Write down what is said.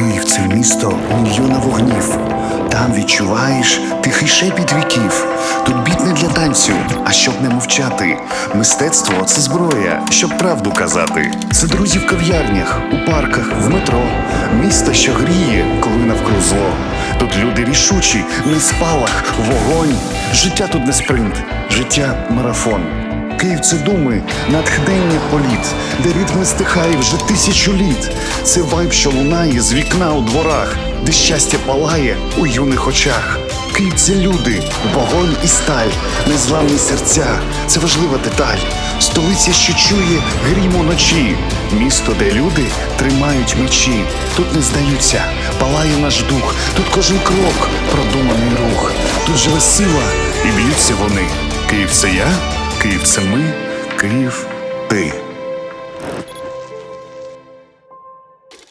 Київ це місто мільйона вогнів. Там відчуваєш тихий шепіт віків. Тут біт не для танцю, а щоб не мовчати. Мистецтво це зброя, щоб правду казати. Це друзі в кав'ярнях, у парках, в метро. Місто, що гріє, коли навкруг зло. Тут люди рішучі, не спалах, вогонь. Життя тут не спринт, життя марафон. Київ це думи, натхнення політ, де ритм не стихає вже тисячу літ. Це вайб, що лунає з вікна у дворах, де щастя палає у юних очах. Київ це люди, вогонь і сталь, незламні серця, це важлива деталь. Столиця, що чує грім уночі, місто, де люди тримають мечі. Тут не здаються, палає наш дух, тут кожен крок продуманий рух, тут живе сила і б'ються вони. Київ це я. Київ це ми, Київ ти.